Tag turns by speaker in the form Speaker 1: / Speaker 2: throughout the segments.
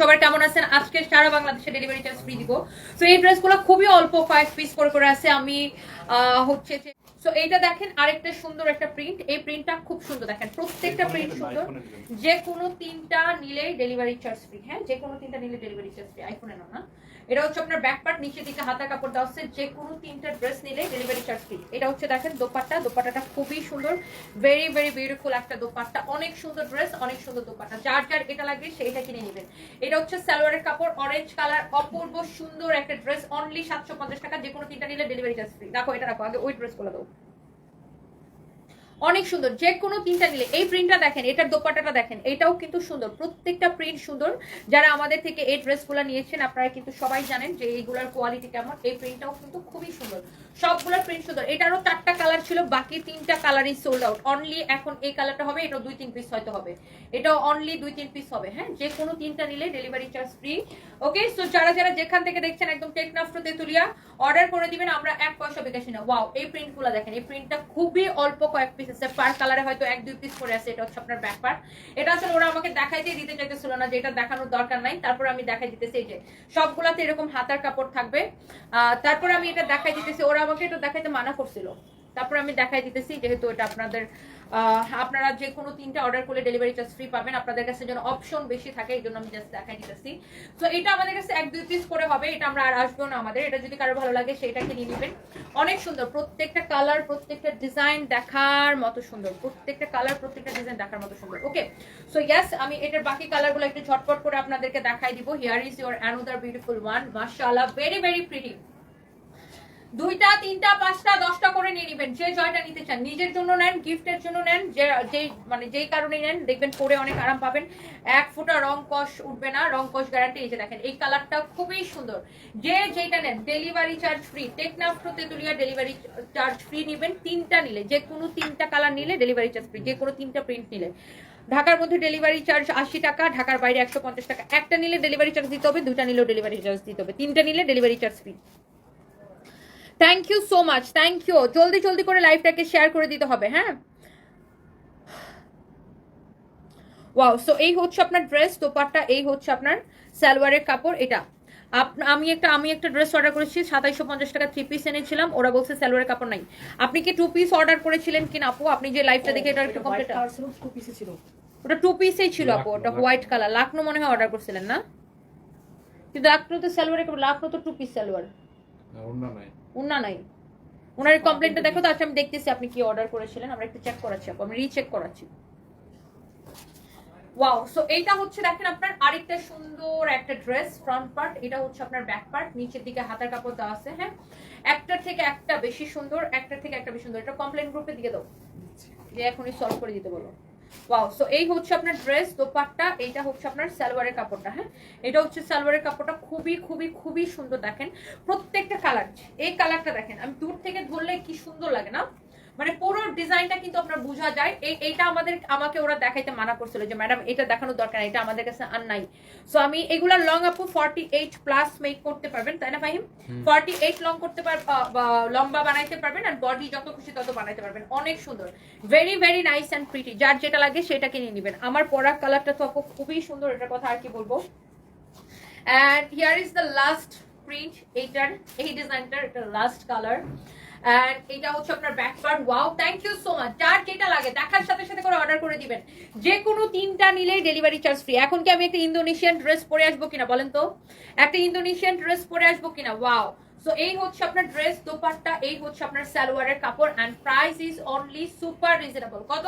Speaker 1: সবাই কেমন আছেন? আজকে সারা বাংলাদেশে ডেলিভারি চার্জ ফ্রি দিব। তো এই ড্রেসগুলো খুবই অল্প ফাইভ পিস করে করে আছে। আমি আহ, হচ্ছে সো এইটা দেখেন আরেকটা সুন্দর একটা প্রিন্ট এই প্রিন্টটা খুব সুন্দর। দেখেন প্রত্যেকটা প্রিন্ট সুন্দর। যে কোনো তিনটা নিলে ডেলিভারি চার্জ ফ্রি হ্যাঁ যে কোনো তিনটা নিলে ডেলিভারি চার্জ ফ্রি আইফোনে এনো না। এটা হচ্ছে আপনার ব্যাক পার্ট নিচে দিকে হাতা কাপড় দেওয়া হচ্ছে, যে কোনো তিনটা ড্রেস নিলে ডেলিভারি চার্জ ফ্রি এটা হচ্ছে দেখেন দোপাট্টা, দোপাট্টাটা খুবই সুন্দর ভেরি ভেরি বিউটিফুল একটা দোপাট্টা। অনেক সুন্দর ড্রেস অনেক সুন্দর দোপাট্টা। যার যার এটা লাগবে সেইটা কিনে নেবেন। এটা হচ্ছে সালোয়ারের কাপড় অরেঞ্জ কালার অপূর্ব সুন্দর একটা ড্রেস অনলি সাতশো পঞ্চাশ টাকা, যে কোনো তিনটা নিলে ডেলিভারি চার্জ ফ্রি দেখো, এটা রাখো, আগে ওই ড্রেস ড্রেসগুলো দাও। অনেক সুন্দর, যে কোনো তিনটা নিলে, এই প্রিন্টটা দেখেন, এটার দোপাটাটা দেখেন, এটাও কিন্তু সুন্দর, প্রত্যেকটা প্রিন্ট সুন্দর। যারা আমাদের থেকে এই ড্রেসগুলো নিয়েছেন, আপনারা কিন্তু সবাই জানেন যে এইগুলোর কোয়ালিটি কেমন, এই প্রিন্টটাও কিন্তু খুবই সুন্দর। সবগুলোর প্রিন্ট সুন্দর, এটারও চারটা কালার ছিল, বাকি তিনটা কালারই সোল্ড আউট অনলি এখন এই কালারটা হবে এটা দুই, তিন পিস হয়তো হবে। এটাও অনলি দুই, তিন পিস হবে হ্যাঁ? যে কোনো তিনটা নিলে delivery charge free okay so যারা যারা যেখান থেকে দেখছেন, একদম টেকনাফ্টো তেতুলিয়া অর্ডার করে দিবেন, আমরা এক পয়সা বিকাশি না। ওয়াও এই প্রিন্টগুলো দেখেন, এই প্রিন্টটা খুবই অল্প কয়েক পিস আছে পার কালারে হয়তো এক, দুই পিস পরে আছে, এটা হচ্ছে আপনার ব্যাপার এটা আসলে ওরা আমাকে দেখাই দিয়ে দিতে চাইতেছিল না যে এটা দেখানোর দরকার নাই। তারপর আমি দেখাই দিতেছি এই যে, সবগুলাতে এরকম হাতার কাপড় থাকবে। তারপর আমি এটা দেখাই দিতেছি, ওরা আমাকে এটা দেখাইতে মানা করছিল। তারপর আমি দেখাই দিতেছি, যেহেতু এটা আপনাদের আপনারা যে কোনো তিনটা অর্ডার করলে ডেলিভারি চার্জ ফ্রি পাবেন, আপনাদের কাছে যেন অপশন বেশি থাকে, এই জন্য আমি জাস্ট দেখাই দিতেছি। তো এটা আমাদের কাছে এক, দুই পিস করে হবে, এটা আমরা আর আসব না আমাদের, এটা যদি কারও ভালো লাগে সেটাকে নিয়ে নেবেন। অনেক সুন্দর, প্রত্যেকটা কালার প্রত্যেকটা ডিজাইন দেখার মতো সুন্দর, প্রত্যেকটা কালার প্রত্যেকটা ডিজাইন দেখার মতো সুন্দর ওকে সো ইয়েস আমি এটার বাকি কালারগুলো একটু ঝটপট করে আপনাদেরকে দেখাই দিব। Here is your another beautiful one মাশাআল্লাহ ভেরি ভেরি প্রিটি দুইটা, তিনটা, পাঁচটা, দশটা করে নিয়ে নেবেন। যে জয়টা নিতে চান, নিজের জন্য নেন, গিফটের জন্য নেন, যে যেই মানে যেই কারণে নেন, দেখবেন পরে অনেক আরাম পাবেন। এক ফোঁটা রং কষ উঠবে না, রং কষ গ্যারান্টি এই যে দেখেন, এই কালারটা খুবই সুন্দর। যে যেটা নেন delivery charge free Teknaf to Tetulia delivery charge free নেবেন, তিনটা নিলে, যে কোনো তিনটা কালার নিলে ডেলিভারি চার্জ ফ্রি যে কোনো তিনটা প্রিন্ট নিলে। ঢাকার মধ্যে ডেলিভারি চার্জ আশি টাকা, ঢাকার বাইরে একশো পঞ্চাশ টাকা। একটা নিলে ডেলিভারি চার্জ দিতে হবে, দুটা নিলেও ডেলিভারি চার্জ দিতে হবে। তিনটা নিলে delivery charge free thank you so much thank you জলদি জলদি করে লাইভটাকে শেয়ার করে দিতে হবে হ্যাঁ? ওয়াও সো এই হচ্ছে আপনার ড্রেস দোপাট্টা এই হচ্ছে আপনার সালোয়ারের কাপড় এটা। আপ- আমি একটা আমি একটা ড্রেস অর্ডার করেছি সাতাইশো পঞ্চাশ টাকা থ্রি পিস এনেছিলাম ওরা বলছে সালোয়ারের কাপড় নাই। আপনি কি টু পিস অর্ডার করেছিলেন কিনা আপু? আপনি যে লাইভটা দেখে এটা একটু কমপ্লিট
Speaker 2: ছিল
Speaker 1: ওটা টু পিসেই ছিল আপু ওটা হোয়াইট কালার লাকনো মনে হয় অর্ডার করছিলেন না? কিন্তু লাকনো তো সালোয়ারের কাপড় লাকনো তো টু পিস সালোয়ার। উন্না নাই। ওনার কমপ্লেনটা দেখো তো আচ্ছা আমি দেখতেছি আপনি কি অর্ডার করেছিলেন, আমরা একটু চেক করাচ্ছি আমি রিচেক করাচ্ছি। ওয়াও সো এইটা হচ্ছে দেখেন আপনার আরেকটা সুন্দর একটা ড্রেস ফ্রন্ট পার্ট এটা হচ্ছে আপনার ব্যাক পার্ট নিচের দিকে হাতার কাপড় দেওয়া আছে হ্যাঁ? একটা থেকে একটা বেশি সুন্দর, একটা থেকে একটা বেশি সুন্দর, এটা কমপ্লেন গ্রুপে দিয়ে দাও। যে এখনই সলভ করে দিতে বলো। ওয়াও এই হচ্ছে আপনার ড্রেস দোপাট্টা, এইটা হচ্ছে আপনার সালোয়ারের কাপড়টা হ্যাঁ? এটা হচ্ছে সালোয়ারের কাপড়টা, খুবই খুবই খুবই সুন্দর দেখেন। প্রত্যেকটা কালার এই কালারটা দেখেন। আমি দূর থেকে ধরলে কি সুন্দর লাগে না? মানে পুরো ডিজাইনটা কিন্তু আপনার বোঝা যায়। এই এইটা আমাদের আমাকে ওরা দেখাইতে মানা করছিল যে ম্যাডাম এটা দেখানোর দরকার এটা আমাদের কাছে আর নাই। সো আমি এগুলা লং আপু ফর্টি এইট প্লাস মেক করতে পারবেন তাই না ফাহিম? ফর্টি এইট লং করতে পার লম্বা বানাইতে পারবেন আর বডি যত খুশি তত বানাইতে পারবেন। অনেক সুন্দর। Very very nice and pretty যার যেটা লাগে সেটা কিনে নেবেন। আমার পরা কালারটা তো আপু খুবই সুন্দর এটার কথা আর কি বলব? And here is the last print এইটার এই ডিজাইনটার এটা লাস্ট কালার এটা হচ্ছে আপনার ওয়াও থ্যাংক ইউ সো যেটা লাগে, দেখার সাথে সাথে করে অর্ডার করে দিবেন। তিনটা নিলেই ডেলিভারি চার্জ ফ্রি এখন কি আমি একটা ইন্দোনেশিয়ান ড্রেস পরে আসব কিনা, বলেন তো? একটা ইন্দোনেশিয়ান ড্রেস পরে আসব কিনা? ওয়াও সো এই হচ্ছে আপনার ড্রেস এই হচ্ছে আপনার সালোয়ারের কাপড়। অ্যান্ড প্রাইস অনলি সুপার কত?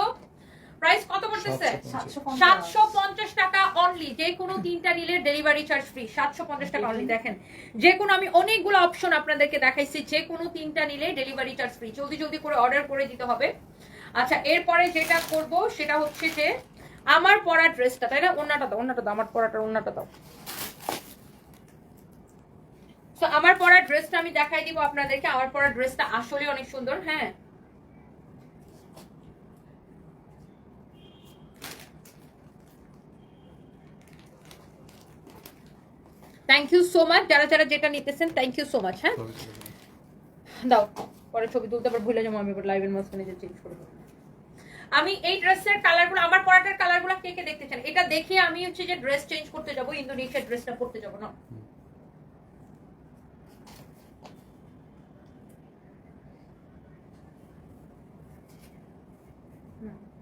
Speaker 1: প্রাইস কত পড়তেছে সাতশো পঞ্চাশ। টাকা অনলি যে কোনো তিনটা নিলে ডেলিভারি চার্জ ফ্রি সাতশো পঞ্চাশ টাকা অনলি দেখেন যে কোনো আমি অনেকগুলো অপশন আপনাদেরকে দেখাইছি যে কোনো তিনটা নিলে ডেলিভারি চার্জ ফ্রি জলদি জলদি করে অর্ডার করে দিতে হবে। আচ্ছা এরপরে যেটা করব সেটা হচ্ছে যে আমার পরা ড্রেসটা তাই না? অন্যটা দাও অন্যটা দাও আমার পরাটা অন্যটা দাও। তো আমার পরা ড্রেসটা আমি দেখাই দিব আপনাদেরকে। আমার পরা ড্রেসটা আসলে অনেক সুন্দর হ্যাঁ? থ্যাংক ইউ সো মাচ যারা যারা যেটা নিতেছেন থ্যাংক ইউ সো মাচ হ্যাঁ? দাও পরে ছবি তুলতে আবার ভুলে যাব আমি লাইভের মাঝখানে যে চেঞ্জ করে দেবো। আমি এই ড্রেসের কালারগুলো আমার পরাটার কালারগুলো কে কে দেখতে চান? এটা দেখে আমি হচ্ছে যে ড্রেস চেঞ্জ করতে যাব ইন্দোনেশিয়ার ড্রেসটা পরতে যাব না?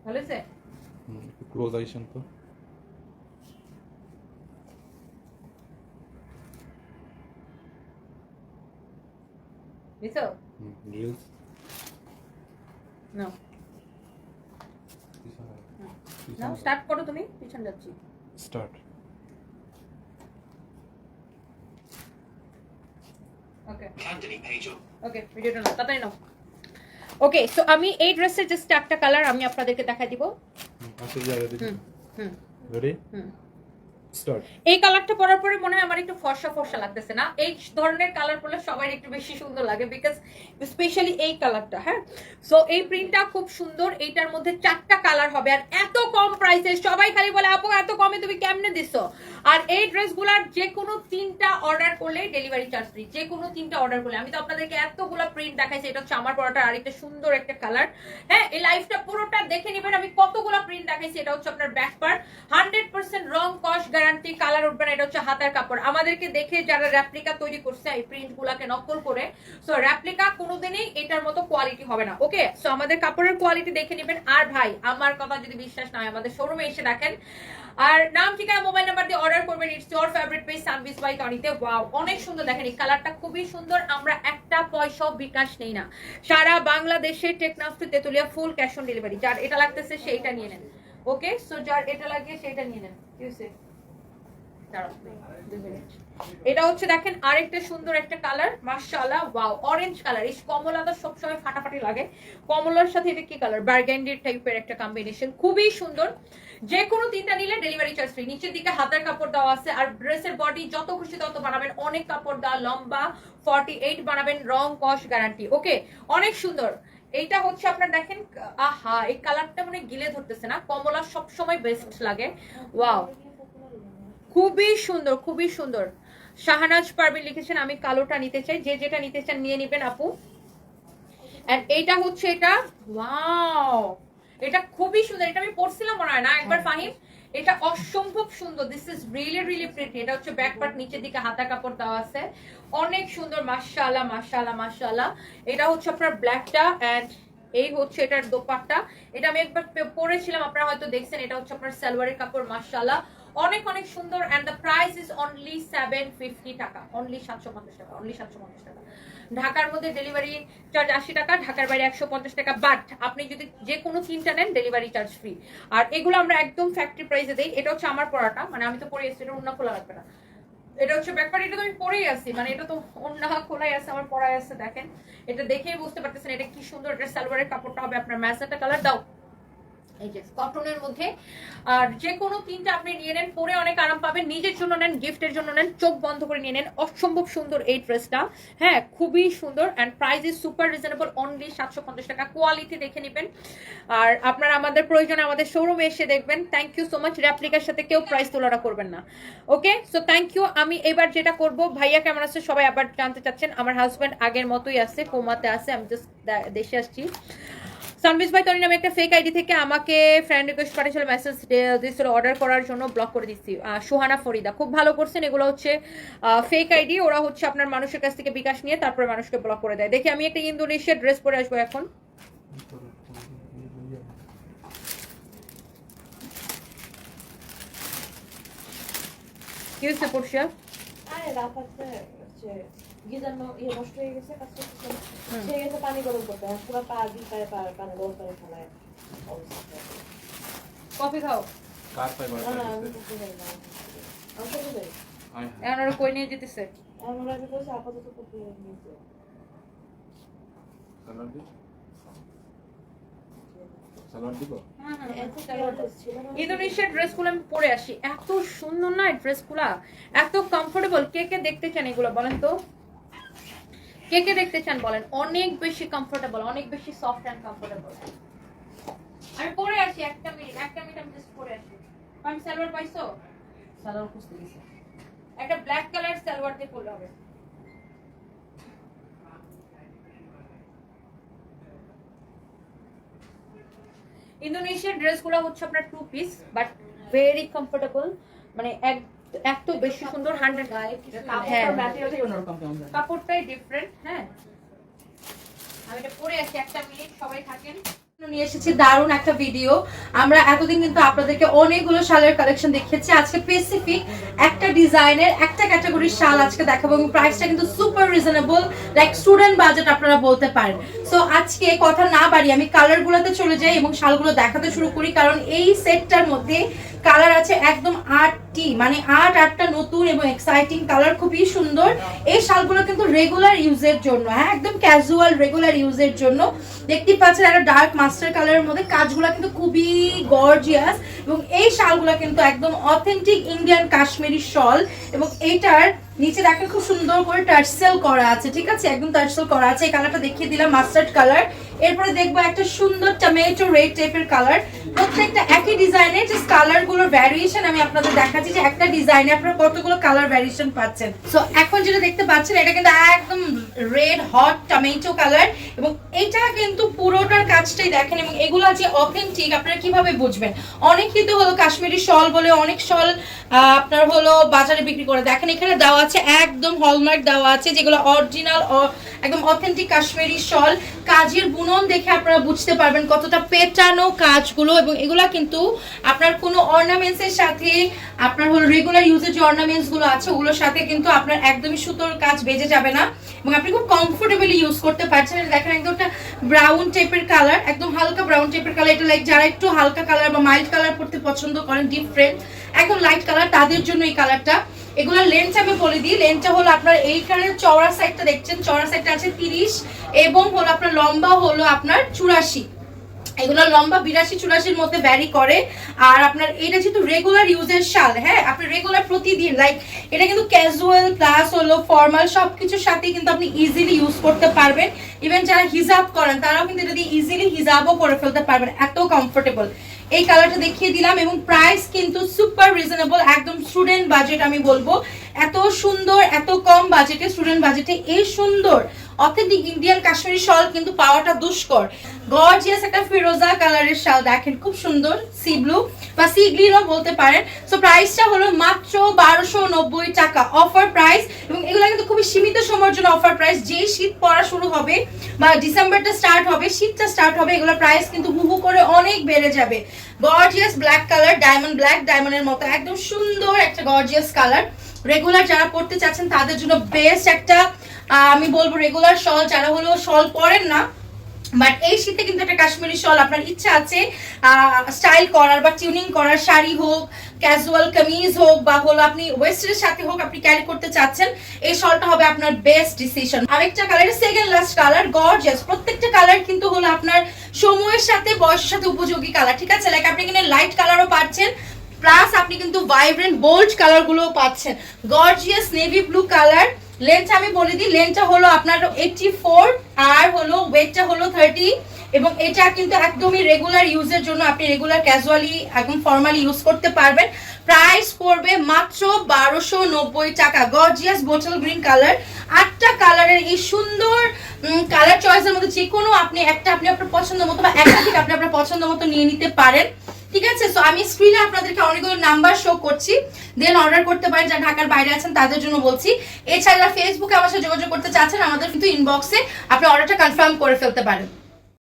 Speaker 1: ভালো
Speaker 2: একটু ক্লোজ আইসেন তো
Speaker 1: বুঝছ
Speaker 2: রিলস
Speaker 1: না না স্টার্ট করো তুমি পিছন যাচ্ছি।
Speaker 2: স্টার্ট
Speaker 1: ওকে ওকে ভিডিওটা নাও তাড়াতাড়ি নাও। ওকে সো আমি এই ড্রেসের জাস্ট একটা কালার আমি আপনাদেরকে দেখাই দিব।
Speaker 2: আচ্ছা
Speaker 1: হুম হুম।
Speaker 2: রেডি
Speaker 1: হুম।
Speaker 2: স্টার্ট
Speaker 1: এই কালারটা পরার পরে মনে হয় আমার একটু লাগতেছে না? এই ধরনের কালার পরলে একটু বেশি সুন্দর লাগে বিকজ স্পেশালি এই কালারটা হ্যাঁ? সো এই প্রিন্টটা খুব সুন্দর। এইটার মধ্যে চারটা কালার হবে আর এত কম প্রাইসে সবাই খালি বলে, আপু, এত কমে তুমি কেমনে দিছো? আর এই ড্রেসগুলার যে কোনো তিনটা অর্ডার করলে ডেলিভারি চার্জ ফ্রি যে কোনো তিনটা অর্ডার করলে। আমি তো আপনাদেরকে এতগুলো প্রিন্ট দেখাইছি, এটা হচ্ছে আমার পরাটার আরেকটা সুন্দর একটা কালার। হ্যাঁ এই লাইফটা পুরোটা দেখে নেবেন। আমি কতগুলো প্রিন্ট দেখাইছি, এটা হচ্ছে আপনার ব্যাক পার্ট হান্ড্রেড পার্সেন্ট রং কস গ্যারান্টি কালার উঠবে না, এটা হচ্ছে হাতার কাপড়। আমাদেরকে দেখে যারা র্যাপ্লিকা তৈরি করছে, এই প্রিন্ট গুলাকে নকল করে সো র্যাপ্লিকা কোনোদিনই এটার মতো কোয়ালিটি হবে না ওকে সো আমাদের কাপড়ের কোয়ালিটি দেখে নেবেন। আর ভাই, আমার কথা যদি বিশ্বাস না হয়, আমাদের শোরুমে এসে দেখেন। আর নাম, ঠিকানা মোবাইল নাম্বার দিয়ে অর্ডার করবেন। ইটস ইওর ফেভারিট পেজ সানভিস বাই টনিতে ওয়াও অনেক সুন্দর। দেখেন, এই কালারটা খুবই সুন্দর। আমরা একটা পয়সাও বিকাশ নেই না। সারা বাংলাদেশে Teknaf to Tetulia full cash on delivery যার এটা লাগতেছে, সেইটা নিয়ে নেন। ওকে সো যার এটা লাগে সেটা নিয়ে নেন। কি হয়েছে? দাঁড়াও, দুই মিনিট। এটা হচ্ছে দেখেন আরেকটা সুন্দর একটা কালার মাশাআল্লাহ ওয়াও অরেঞ্জ কালার এই কমলাটা সবসময় ফাটাফাটি লাগে। কমলার সাথে এটা কি কালার বার্গেন্ডির টাইপের একটা কম্বিনেশন খুবই সুন্দর। যে কোনো তিনটা নিলে ডেলিভারি চার্জ ফ্রি নিচের দিকে হাতের কাপড় দেওয়া আছে, আর ড্রেসের বডি যত খুশি তত বানাবেন। অনেক কাপড় দেওয়া, লম্বা ফর্টি এইট বানাবেন, রং কস গ্যারান্টি ওকে অনেক সুন্দর। এইটা হচ্ছে আপনার দেখেন, আহা, এই কালারটা মানে গিলে ধরতেছে না। কমলা সবসময় বেস্ট লাগে। ওয়াও খুবই সুন্দর খুবই সুন্দর। শাহনাজ পারভিন লিখেছেন আমি কালোটা নিতে চাই। যে যেটা নিতে চান নিয়ে নেবেন আপু। এন্ড এইটা হচ্ছে এটা ওয়াও এটা খুবই সুন্দর। এটা আমি পড়ছিলাম মনে হয় না? একবার ফাহিম এটা অসম্ভব সুন্দর। This is really really pretty এটা হচ্ছে ব্যাক পার্ট নিচের দিকে হাতা কাপড় দেওয়া আছে। অনেক সুন্দর মাশাআল্লাহ মাশাআল্লাহ মাশাআল্লাহ। এটা হচ্ছে আপনার ব্ল্যাকটা এন্ড এই হচ্ছে এটার দোপাট্টা। এটা আমি একবার পরেছিলাম আপনারা হয়তো দেখছেন। এটা হচ্ছে আপনার সালোয়ারের কাপড় মাশাআল্লাহ। অনেক অনেক সুন্দর and the price is only seven fifty টাকা অনলি সাতশো পঞ্চাশ টাকা অনলি সাতশো পঞ্চাশ টাকা। ঢাকার মধ্যে ডেলিভারি চার্জ আশি টাকা, ঢাকার বাইরে একশো পঞ্চাশ টাকা বাট আপনি যদি যে কোনো তিনটা নেন ডেলিভারি চার্জ ফ্রি আর এগুলো আমরা একদম ফ্যাক্টরি প্রাইসে দিই। এটা হচ্ছে আমার পড়াটা মানে আমি তো পরে এসেছি, এটা অন্য খোলা লাগবে না। এটা হচ্ছে ব্যাপার এটা তো আমি পরেই আছি মানে এটা তো অন্য খোলাই আছে, আমার পড়াই আছে, দেখেন। এটা দেখেই বুঝতে পারতেছেন এটা কি সুন্দর, এটা সালোয়ারের কাপড়টা হবে আপনার ম্যাচারটা কালার, দাও। এই মধ্যে। আর তিনটা আপনি নিয়ে নেন, পরে অনেক আরাম পাবেন। নিজের জন্য নেন, গিফটের জন্য নেন, চোখ বন্ধ করে নিয়ে নেন। অসম্ভব সুন্দর এই ড্রেসটা। হ্যাঁ খুবই সুন্দর and is super reasonable only সাতশো পঞ্চাশ টাকা। কোয়ালিটি দেখে নেবেন। আর আপনারা আমাদের প্রয়োজনে আমাদের শোরুমে এসে দেখবেন। থ্যাংক ইউ সো মাচ র্যাপ্লিকার সাথে কেউ প্রাইস তুলনা করবেন না। ওকে সো থ্যাংক ইউ আমি এবার যেটা করব, ভাইয়া কেমন আছে? সবাই আবার জানতে চাচ্ছেন। আমার হাজব্যান্ড আগের মতোই আছে, কোমাতে আছে। আমি জাস্ট দেশে আসছি। সানভিস ভাই তনি নামে একটা ফেক আইডি থেকে আমাকে ফ্রেন্ড রিকোয়েস্ট পাঠিয়েছিল মেসেজ দিয়েছিল অর্ডার করার জন্য ব্লক করে দিচ্ছি সুহানা ফরিদা, খুব ভালো করছেন, এগুলো হচ্ছে ফেক আইডি ওরা হচ্ছে আপনার মানুষের কাছ থেকে বিকাশ নিয়ে তারপরে মানুষকে ব্লক করে দেয়। দেখি আমি একটা ইন্দোনেশিয়ার ড্রেস পরে আসব এখন। কি হচ্ছে
Speaker 3: গিজার ইয়ে নষ্ট হয়ে গেছে কাজ করতেছে না।
Speaker 1: হুম।
Speaker 3: সে গেছে পানি গরম করতে আর পুরো পা দি পায়ে পা পানি গরম করে ফেলায়
Speaker 1: কফি খাও
Speaker 2: কার
Speaker 3: না, না, আমি না।
Speaker 1: এখন ওরা কই নিয়ে যেতেছে
Speaker 3: এখন ওরা আমি আপাতত নিয়েছে।
Speaker 2: সালাড দি সালাড দিব
Speaker 3: এত careless ছিল না।
Speaker 1: ইন্দোনেশিয়ার ড্রেসগুলো আমি পরে আসি। এত সুন্দর না ড্রেসগুলা? এত কমফোর্টেবল কে কে দেখতে চান এগুলো বলেন তো? কে কে দেখতে চান বলেন? অনেক বেশি কমফোর্টেবল অনেক বেশি সফট অ্যান্ড কমফোর্টেবল আমি পরে আসি একটা মিনিট একটা মিনিট আমি জাস্ট পরে আসি। আমি সালোয়ার পাইছো? সালোয়ার খুঁজতে গেছি। একটা ব্ল্যাক কালার সালোয়ার দিয়ে পরলে হবে। ইন্দোনেশিয়ার ড্রেসগুলো হচ্ছে আপনার two piece but very comfortable মানে এক এক তো বেশি সুন্দর হান্ড্রেড হ্যাঁ।
Speaker 3: জানি।
Speaker 1: কাপড়টাই ডিফারেন্ট হ্যাঁ আমি এটা পরে আছি একটা মিনিট সবাই থাকেন
Speaker 4: নিয়ে এসেছি, দারুণ একটা ভিডিও আমরা এতদিন কিন্তু আপনাদেরকে অনেকগুলো শালের কালেকশন দেখিয়েছি। আজকে স্পেসিফিক একটা ডিজাইনের একটা ক্যাটাগরির শাল আজকে দেখাবো এবং প্রাইসটা কিন্তু super reasonable like student budget আপনারা বলতে পারেন। সো আজকে কথা না বাড়ি আমি কালারগুলোতে চলে যাই এবং শালগুলো দেখাতে শুরু করি, কারণ এই সেটটার মধ্যে কালার আছে একদম আটটি মানে আট আটটা নতুন এবং এক্সাইটিং কালার খুবই সুন্দর। এই শালগুলো কিন্তু রেগুলার ইউজের জন্য হ্যাঁ একদম ক্যাজুয়াল রেগুলার ইউজের জন্য। দেখতে পাচ্ছেন একটা ডার্ক মাস্টার কালারের মধ্যে কাজগুলো কিন্তু খুবই গর্জিয়াস এবং এই শালগুলো কিন্তু একদম অথেন্টিক ইন্ডিয়ান কাশ্মীরি শল এবং এইটার নিচে দেখেন খুব সুন্দর করে টার্সেল করা আছে, ঠিক আছে? একদম টার্সেল করা আছে, এই কালারটা দেখিয়ে দিলাম মাস্টার্ড কালার এরপরে দেখব একটা সুন্দর টমেটো রেড টাইপের কালার প্রত্যেকটা একই ডিজাইনের যে কালারগুলোর ভ্যারিয়েশন আমি আপনাদের দেখাচ্ছি যে একটা ডিজাইনে আপনারা কতগুলো কালার ভ্যারিয়েশন পাচ্ছেন। সো এখন যেটা দেখতে পাচ্ছেন, এটা কিন্তু একদম রেড হট টমেটো কালার এবং এটা কিন্তু পুরোটার কাজটাই দেখেন এবং এগুলো যে অথেন্টিক আপনারা কীভাবে বুঝবেন? অনেক কিন্তু হলো কাশ্মীরি শল বলে, অনেক শল আপনার হলো বাজারে বিক্রি করে। দেখেন এখানে দেওয়া আছে, একদম হলমার্ক দেওয়া আছে যেগুলো অরিজিনাল একদম অথেন্টিক কাশ্মীরি শল। কাজের বুনন দেখে আপনারা বুঝতে পারবেন কতটা পেটানো কাজগুলো এবং এগুলা কিন্তু আপনার কোনো অর্নামেন্টস এর সাথে, আপনার হলো রেগুলার ইউজের যে অর্নামেন্টসগুলো আছে, ওগুলোর সাথে কিন্তু আপনার একদমই সুতোর কাজ বেজে যাবে না এবং আপনি খুব কমফোর্টেবলি ইউজ করতে পারছেন। দেখেন একদম একটা ব্রাউন টাইপের কালার একদম হালকা ব্রাউন টাইপের কালার এটা লাইক যারা একটু হালকা কালার বা মাইল্ড কালার পড়তে পছন্দ করেন ডিফারেন্ট একদম লাইট কালার তাদের জন্য এই কালারটা এগুলোর লেন্থ আমি বলে দিই লেন্থটা হলো আপনার এইখানের চওড়া সাইডটা দেখছেন, চওড়া সাইডটা আছে তিরিশ এবং হলো আপনার লম্বা হলো আপনার চুরাশি। এগুলো লম্বা বিরাশি চুরাশির মধ্যে ভ্যারি করে। আর আপনার এটা যেহেতু রেগুলার ইউজের শাল হ্যাঁ আপনি রেগুলার প্রতিদিন লাইক এটা কিন্তু ক্যাজুয়াল প্লাস হলো ফর্মাল সবকিছুর সাথে কিন্তু আপনি ইজিলি ইউজ করতে পারবেন। ইভেন যারা হিজাব করেন, তারাও কিন্তু এটা দিয়ে ইজিলি হিজাবও করে ফেলতে পারবেন, এত কমফোর্টেবল এই কালারটা দেখিয়ে দিলাম এবং প্রাইস কিন্তু সুপার রিজনেবল একদম স্টুডেন্ট বাজেট আমি বলব। এত সুন্দর, এত কম বাজেটে স্টুডেন্ট বাজেটে এই সুন্দর অথেন্টিক ইন্ডিয়ান কাশ্মীরি শল কিন্তু পাওয়াটা দুষ্কর। গর্জিয়াস একটা ফিরোজা কালারের শাল, দেখেন, খুব সুন্দর সি ব্লু বা সি গ্রিনও বলতে পারেন। সো প্রাইসটা হলো মাত্র বারোশো নব্বই টাকা। অফার প্রাইস এবং এগুলো কিন্তু খুবই সীমিত সময়ের জন্য অফার প্রাইস যেই শীত পড়া শুরু হবে বা ডিসেম্বরটা স্টার্ট হবে, শীতটা স্টার্ট হবে, এগুলো প্রাইস কিন্তু হু হু করে অনেক বেড়ে যাবে। Gorgeous black colour diamond black ডায়মন্ডের মতো, একদম সুন্দর একটা গর্জিয়াস কালার রেগুলার যারা পড়তে চাচ্ছেন, তাদের জন্য বেস্ট একটা আমি বলব রেগুলার শল যারা হলো শল পরেন না বাট এই শীতে কিন্তু একটা কাশ্মীরি শল আপনার ইচ্ছা আছে স্টাইল করার বা টিউনিং করার, শাড়ি হোক ক্যাজুয়াল কামিজ হোক, বা হলো আপনি ওয়েস্টের সাথে হোক আপনি ক্যারি করতে চাচ্ছেন, এই শলটা হবে আপনার বেস্ট ডিসিশন আরেকটা colour second last colour gorgeous প্রত্যেকটা কালার কিন্তু হলো আপনার সময়ের সাথে, বয়সের সাথে উপযোগী কালার ঠিক আছে? লাইক আপনি এখানে লাইট কালারও পাচ্ছেন প্লাস আপনি কিন্তু ভাইব্রেন্ট বোল্ড কালার গুলোও পাচ্ছেন। Gorgeous navy blue colour length আমি বলে দিই লেন্থটা হলো আপনার এইটটি ফোর আর হলো ওয়েটটা হলো থার্টি এবং এটা কিন্তু একদমই রেগুলার ইউজের জন্য আপনি রেগুলার ক্যাজুয়ালি একদম ফর্মালি ইউজ করতে পারবেন। প্রাইস পড়বে মাত্র বারোশো নব্বই টাকা। গর্জিয়াস বোটল গ্রিন কালার আটটা কালারের এই সুন্দর কালার চয়েসের মধ্যে যে কোনো আপনি একটা আপনি আপনার পছন্দ মতো বা একাধিক আপনি আপনার পছন্দ মতো নিয়ে নিতে পারেন। ঠিক আছে? সো আমি স্ক্রিনে আপনাদেরকে অনেকগুলো নাম্বার শো করছি। দেন অর্ডার করতে পারেন যারা ঢাকার বাইরে আছেন তাদের জন্য বলছি। এছাড়া ফেসবুকে আমার সাথে যোগাযোগ করতে চাচ্ছেন আমাদের কিন্তু ইনবক্সে আপনি অর্ডারটা কনফার্ম করে ফেলতে পারেন।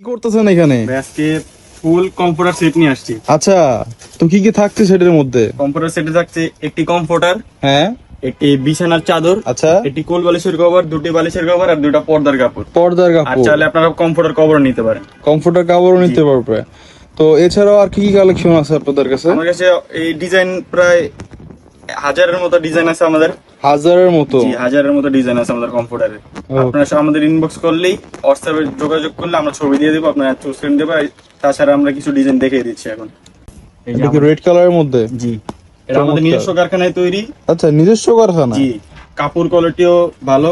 Speaker 5: কি করতেছেন এখানে?
Speaker 6: আজকে ফুল কম্পিউটার সেট নিয়ে আসছি।
Speaker 5: আচ্ছা তো কি কি থাকছে সেটার মধ্যে?
Speaker 6: কম্পিউটার সেটে থাকছে একটি কম্পিউটার
Speaker 5: হ্যাঁ।
Speaker 6: একটি বিছানার চাদর
Speaker 5: আচ্ছা।
Speaker 6: একটি কোল বালিশের কভার দুটি বালিশের কভার আর দুটা পর্দার কাপড়।
Speaker 5: পর্দার
Speaker 6: আর
Speaker 5: কাপড়
Speaker 6: চাইলে আপনারা কম্পিউটার কভার নিতে পারেন।
Speaker 5: কমফোর্টার কাপড়ও নিতে পারবে। তো এছাড়াও আর কি কি কালেকশন আছে আপনাদের কাছে?
Speaker 6: আমার কাছে এই ডিজাইন প্রায় হাজারের মতো ডিজাইন আছে আমাদের।
Speaker 5: হাজারের মতো?
Speaker 6: জি হাজারের মতো ডিজাইন আছে আমাদের কম্পিউটারে আপনারা সব আমাদের ইনবক্স করলেই হোয়াটসঅ্যাপে যোগাযোগ করলে আমরা ছবি দিয়ে দেবো আপনারা চুজ করে নিতে তাছাড়া আমরা কিছু ডিজাইন দেখিয়ে দিচ্ছি এখন। এই যে
Speaker 5: রেড কালারের মধ্যে?
Speaker 6: জি এটা আমাদের নিজস্ব কারখানায় তৈরি।
Speaker 5: আচ্ছা নিজস্ব কারখানা
Speaker 6: জি কাপড় কোয়ালিটিও ভালো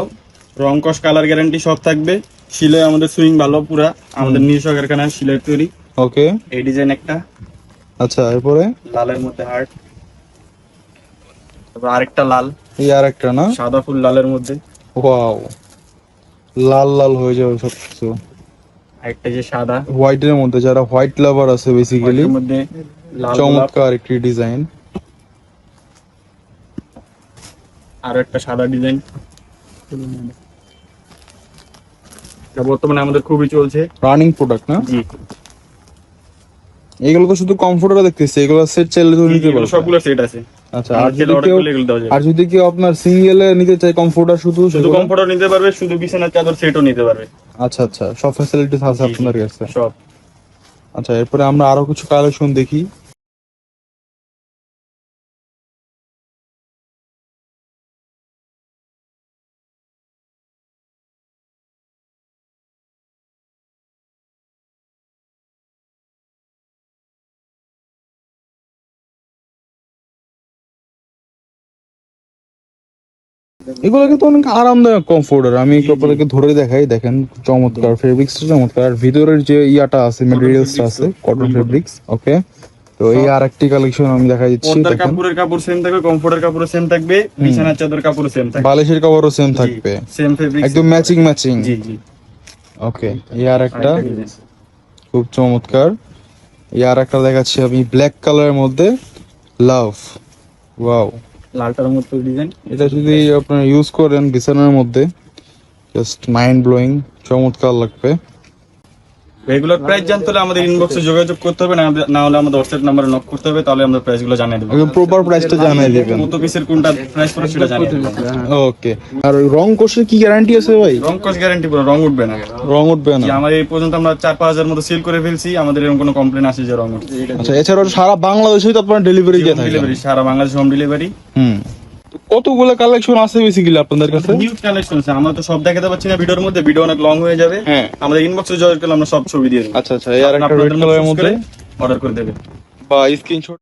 Speaker 6: রং কস কালার গ্যারান্টি সব থাকবে। সিলাই আমাদের সুইং ভালো পুরা আমাদের নিজস্ব কারখানা সিলাই তৈরি।
Speaker 5: ওকে
Speaker 6: এই ডিজাইন একটা।
Speaker 5: আচ্ছা এরপরে?
Speaker 6: লালের মধ্যে হার্ট তারপর আরেকটা লাল।
Speaker 5: এই আর একটা না?
Speaker 6: সাদা ফুল লালের মধ্যে।
Speaker 5: ওয়াও। লাল লাল হয়ে যাবে সবকিছু।
Speaker 6: একটা যে সাদা।
Speaker 5: হোয়াইটের মধ্যে যারা হোয়াইট লাভার আছে বেসিক্যালি
Speaker 6: এর মধ্যে লাল
Speaker 5: চমৎকার একটি ডিজাইন।
Speaker 6: আরও একটা সাদা ডিজাইন। বর্তমানে আমাদের খুবই চলছে।
Speaker 5: রানিং প্রোডাক্ট না?
Speaker 6: জি।
Speaker 5: এগুলো তো শুধু কমফোর্টার দেখতেছি এগুলো সেট চাইলে তো নিতে
Speaker 6: পারো
Speaker 5: পারবে
Speaker 6: সবগুলো সেট আছে
Speaker 5: আচ্ছা আর যদি কেউ। আর যদি কেউ আপনার সিঙ্গেল নিতে চায় কমফোর্টার শুধু
Speaker 6: শুধু? কমফোর্টার নিতে পারবে শুধু বিছানার চাদর সেটও নিতে পারবে
Speaker 5: আচ্ছা আচ্ছা সব ফ্যাসিলিটিস আছে। আপনাদের কাছে
Speaker 6: সব
Speaker 5: আচ্ছা এরপরে আমরা আরও কিছু কালেকশন দেখি এগুলো কিন্তু অনেক আরামদায়ক কমফোর্টার আমি একটু আপনাদেরকে ধরে দেখাই দেখেন চমৎকার ফেব্রিক্সটা চমৎকার। আর ভিতরের যে ইয়াটা আছে মেটেরিয়ালসটা আছে কটন ফেব্রিক্স ওকে তো এই আর একটি কালেকশন আমি দেখা দিচ্ছি দেখেন।
Speaker 6: কাপড়ের কাপড় সেম থাকবে কমফোর্টের কাপড় সেম থাকবে বিছানার চাদর কাপড় সেম থাকবে।
Speaker 5: বালিশের কভারও সেম থাকবে।
Speaker 6: সেম ফেব্রিক
Speaker 5: একদম ম্যাচিং ম্যাচিং
Speaker 6: জি জি।
Speaker 5: ওকে এই আর একটা
Speaker 6: আরেকটা
Speaker 5: খুব চমৎকার। এই আর একটা দেখাচ্ছি আমি ব্ল্যাক কালারের মধ্যে লাভ ওয়াও
Speaker 6: লালটার মতো ডিজাইন
Speaker 5: এটা যদি আপনারা ইউজ করেন বিছানার মধ্যে জাস্ট মাইন্ড ব্লোয়িং চমৎকার লাগবে।
Speaker 6: রেগুলার প্রাইস জানতে হলে আমাদের ইনবক্সে যোগাযোগ করতে হবে না হলে আমাদের হোয়াটসঅ্যাপ নাম্বারে নক করতে হবে তাহলে আমরা প্রাইসগুলো জানিয়ে দেবো।
Speaker 5: একদম প্রপার প্রাইসটা জানিয়ে দিবেন।
Speaker 6: কত পিসের কোনটা প্রাইস পড়ে সেটা জানিয়ে দেবো।
Speaker 5: ওকে আর রং কোর্সের কি গ্যারান্টি আছে ভাই?
Speaker 6: রং কস গ্যারান্টি পুরো রং উঠবে না।
Speaker 5: রং উঠবে না।
Speaker 6: যে আমার এই পর্যন্ত আমরা চার পাঁচ হাজার মতো সেল করে ফেলছি আমাদের এরকম কোনো কমপ্লেন আসে যে রং উঠছে।
Speaker 5: আচ্ছা এছাড়াও সারা বাংলাদেশেই তো আপনারা ডেলিভারি দিয়ে থাকেন।
Speaker 6: ডেলিভারি সারা বাংলাদেশ হোম ডেলিভারি
Speaker 5: হুম। কতগুলো কালেকশন আছে বেসিক্যালি আপনাদের কাছে?
Speaker 6: নিউজ কালেকশন আছে। আমরা তো সব দেখাতে পাচ্ছি না ভিডিওর মধ্যে। ভিডিও অনেক লং হয়ে যাবে।
Speaker 5: হ্যাঁ।
Speaker 6: আমাদের ইনবক্সে জয়েন করলে আমরা সব ছবি দিয়ে দেবো।
Speaker 5: আচ্ছা আচ্ছা এই আর একটা রেড কালারের মধ্যে?
Speaker 6: অর্ডার করে দেবে
Speaker 5: বা স্ক্রিনশট